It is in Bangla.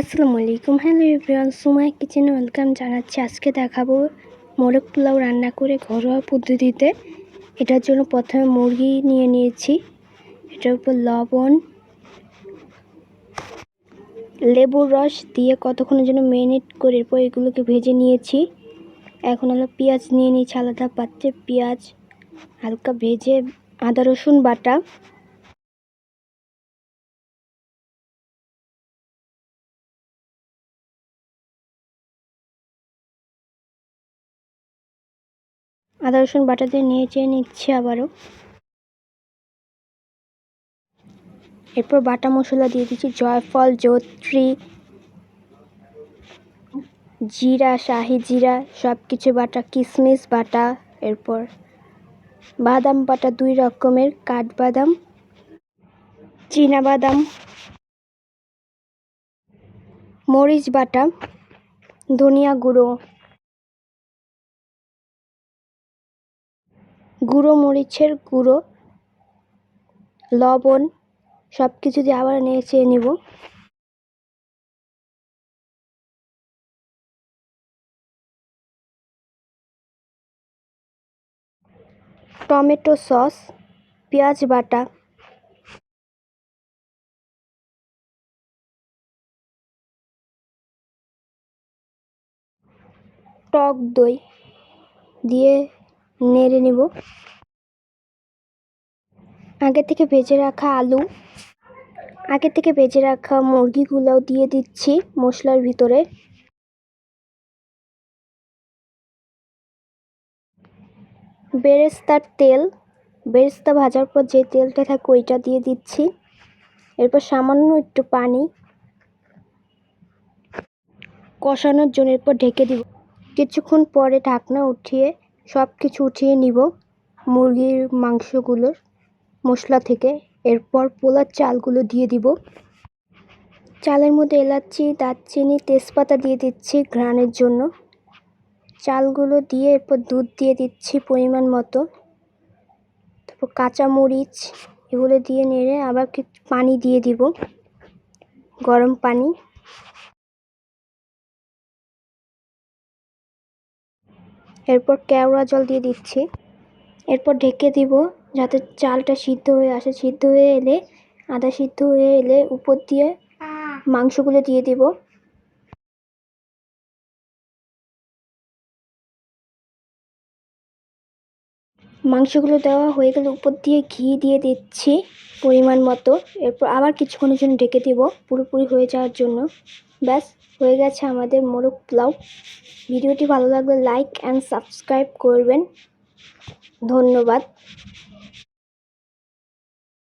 আসসালামু আলাইকুম। হ্যালো এভরিওয়ান সুমাই কিচেনে ওয়েলকাম জানাচ্ছি। আজকে দেখাবো মোরগ পোলাও রান্না করে ঘরোয়া পদ্ধতিতে। এটার জন্য প্রথমে মুরগি নিয়ে নিয়েছি। এটার উপর লবণ, লেবুর রস দিয়ে কতক্ষণের জন্য মেরিনেট করে এরপর এগুলোকে ভেজে নিয়েছি। এখন হলো পেঁয়াজ নিয়ে নিয়েছি, আলাদা পাত্রে পেঁয়াজ, হালকা ভেজে আদা রসুন বাটা। আদা, রসুন বাটা দিয়ে নিয়ে চেয়ে নিচ্ছি আবারও। এরপর বাটা মশলা দিয়ে দিচ্ছি জয়ফল জোত্রী জিরা, শাহি জিরা সব কিছু বাটা কিশমিশ বাটা, এরপর বাদাম বাটা দুই রকমের, কাঠবাদাম বাদাম মরিচ বাটা, ধনিয়া গুঁড়ো গুঁড়ো মরিচের গুঁড়ো, লবণ সব কিছু দিয়ে আবার নেড়ে নেব। টমেটো সস, পেঁয়াজ বাটা। টক দই দিয়ে নেড়ে নেব। আগে থেকে ভেজে রাখা আলু, আগে থেকে ভেজে রাখা মুরগিগুলোও দিয়ে দিচ্ছি মশলার ভিতরে। বেরেস্তার তেল, বেরেস্তা ভাজার পর যে তেলটা থাকে ওইটা দিয়ে দিচ্ছি। এরপর সামান্য একটু পানি কষানোর জন্য এরপর ঢেকে দিব। কিছুক্ষণ পরে ঢাকনা উঠিয়ে সব কিছু উঠিয়ে নিব মুরগির মাংসগুলোর মশলা থেকে। এরপর পোলার চালগুলো দিয়ে দিব। চালের মধ্যে এলাচি, দারচিনি, তেজপাতা দিয়ে দিচ্ছি ঘ্রাণের জন্য। চালগুলো দিয়ে এরপর দুধ দিয়ে দিচ্ছি পরিমাণ মতো। তারপর কাঁচামরিচ এগুলো দিয়ে নেড়ে আবার পানি দিয়ে দিব। গরম পানি। এরপর কেওড়া জল দিয়ে দিচ্ছি। এরপর ঢেকে দিব যাতে চালটা সিদ্ধ হয়ে আসে। সিদ্ধ হয়ে এলে আদা সিদ্ধ হয়ে এলে উপর দিয়ে মাংসগুলো দিয়ে দিব। মাংসগুলো দেওয়া হয়ে গেলে উপর দিয়ে ঘি দিয়ে দিচ্ছি পরিমাণ মতো। এরপর আবার কিছুক্ষণের জন্য ঢেকে দিব পুরোপুরি হয়ে যাওয়ার জন্য। ব্যাস, হয়ে গেছে আমাদের মোরগ পোলাও। ভিডিওটি ভালো লাগলে লাইক অ্যান্ড সাবস্ক্রাইব করবেন। ধন্যবাদ।